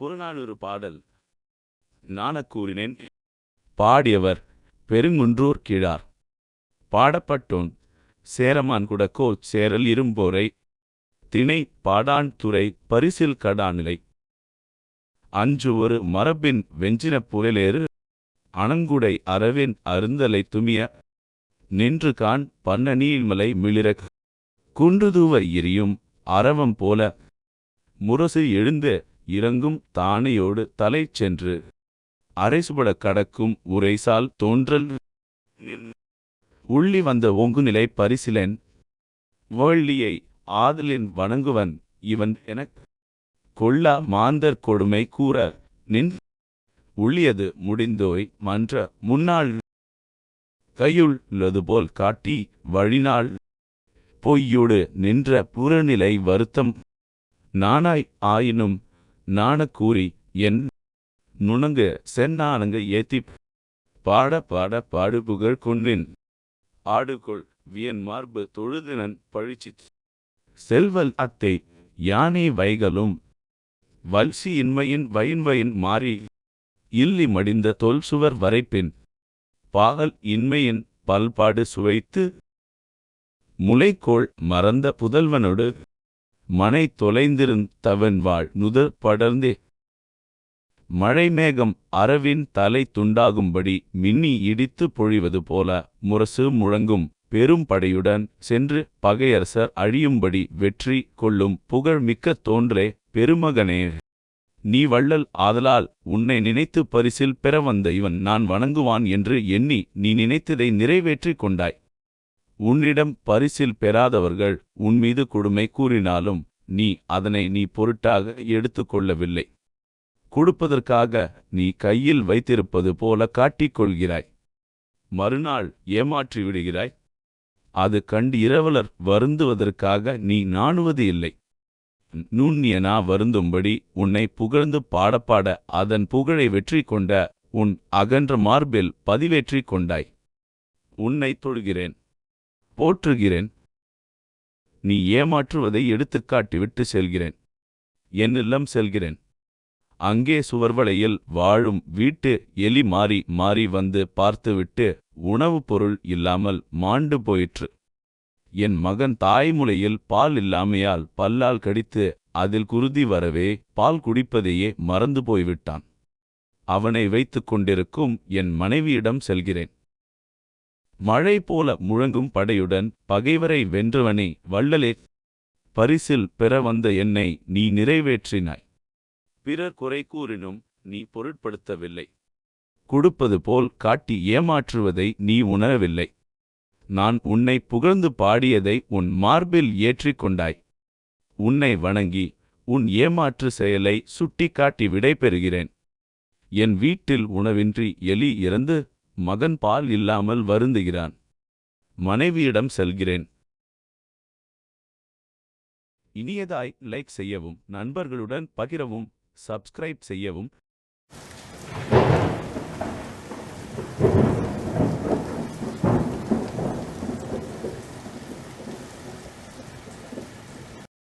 புறநானூறு பாடல். நான கூறினேன் பாடியவர் பெருங்குன்றூர் கிழார். பாடப்பட்டோன் சேரமான் குடக்கோ சேரல் இரும்போரை. திணை பாடான் துறை பரிசில் கடாநிலை. அஞ்சு ஒரு மரபின் வெஞ்சின புயலேறு அணங்குடை அரவின் அருந்தலை துமிய. நின்று கான் பண்ண நீள்மலை மிளிரக். குன்றுதூவ எரியும் அரவம் போல. முரசு எழுந்து இறங்கும் தானையோடு தலை சென்று அரைசுபட கடக்கும் உரைசால் தோன்றல். உள்ளி வந்த ஒங்குநிலை பரிசிலன் வள்ளியை ஆதலின் வணங்குவன் இவன் எனக் கொள்ளா மாந்தர் கொடுமை கூற நின். உள்ளியது முடிந்தோய் மன்ற முன்னாள். கையுள்ளது போல் காட்டி வழினாள் பொய்யோடு நின்ற புறநிலை வருத்தம். நானாய் ஆயினும் நாணக்கூறி என் நுணங்கு சென்னானங்க ஏத்திப் பாட பாட பாடுபுகழ் கொன்றின். ஆடுகொள் வியன் மார்பு தொழுதினன் பழிச்சி செல்வல் அத்தை யானை வைகளும் வல்சி இன்மையின் வயின்வயின் மாறி இல்லி மடிந்த தொல் சுவர் வரைப்பின். பாகல் இன்மையின் பல்பாடு சுவைத்து முளைக்கோள் மறந்த புதல்வனொடு மனை தொலைந்திருந் தவன் வாழ் நுதர் படர்ந்தே. மழைமேகம் அரவின் தலை துண்டாகும்படி மின்னி இடித்து பொழிவது போல முரசு முழங்கும் பெரும் படையுடன் சென்று பகையரசர் அழியும்படி வெற்றி கொள்ளும் புகழ் மிக்க தோன்றே. பெருமகனே நீ வள்ளல் ஆதலால் உன்னை நினைத்து பரிசில் பெற வந்த இவன் நான் வணங்குவான் என்று எண்ணி நீ நினைத்ததை நிறைவேற்றிக் கொண்டாய். உன்னிடம் பரிசில் பெறாதவர்கள் உன்மீது கொடுமை கூறினாலும் நீ அதனை நீ பொருட்டாக எடுத்துக்கொள்ளவில்லை. கொடுப்பதற்காக நீ கையில் வைத்திருப்பது போல காட்டிக் மறுநாள் ஏமாற்றி விடுகிறாய். அது கண்டு இரவலர் வருந்துவதற்காக நீ நாணுவது இல்லை. நுண்ணியனா வருந்தும்படி உன்னை புகழ்ந்து பாடப்பாட அதன் புகழை வெற்றி கொண்ட உன் அகன்ற மார்பில் பதிவேற்றி கொண்டாய். உன்னை தொழுகிறேன். போற்றுகிறேன். நீ ஏமாற்றுவதை எடுத்துக்காட்டிவிட்டு செல்கிறேன். என் இல்லம் செல்கிறேன். அங்கே சுவர்வளையில் வாழும் வீட்டு எலி மாறி மாறி வந்து பார்த்துவிட்டு உணவுப் பொருள் இல்லாமல் மாண்டு போயிற்று. என் மகன் தாய்முலையில் பால் இல்லாமையால் பல்லால் கடித்து அதில் குருதி வரவே பால் குடிப்பதையே மறந்து போய்விட்டான். அவனை வைத்துக் கொண்டிருக்கும் என் மனைவியிடம் செல்கிறேன். மழை போல முழங்கும் படையுடன் பகைவரை வென்றவனே வள்ளலே பரிசில் பெற வந்த என்னை நீ நிறைவேற்றினாய். பிறர் குறை கூறினும் நீ பொருட்படுத்தவில்லை. கொடுப்பது போல் காட்டி ஏமாற்றுவதை நீ உணரவில்லை. நான் உன்னை புகழ்ந்து பாடியதை உன் மார்பில் ஏற்றிக் கொண்டாய் உன்னை வணங்கி உன் ஏமாற்று செயலை சுட்டிக்காட்டி விடை பெறுகிறேன் என் வீட்டில் உணவின்றி எலி இறந்து மகன் பால் இல்லாமல் வருந்துகிறான். மனைவியிடம் செல்கிறேன். இனியதாய் லைக் செய்யவும் நண்பர்களுடன் பகிரவும் சப்ஸ்கிரைப் செய்யவும்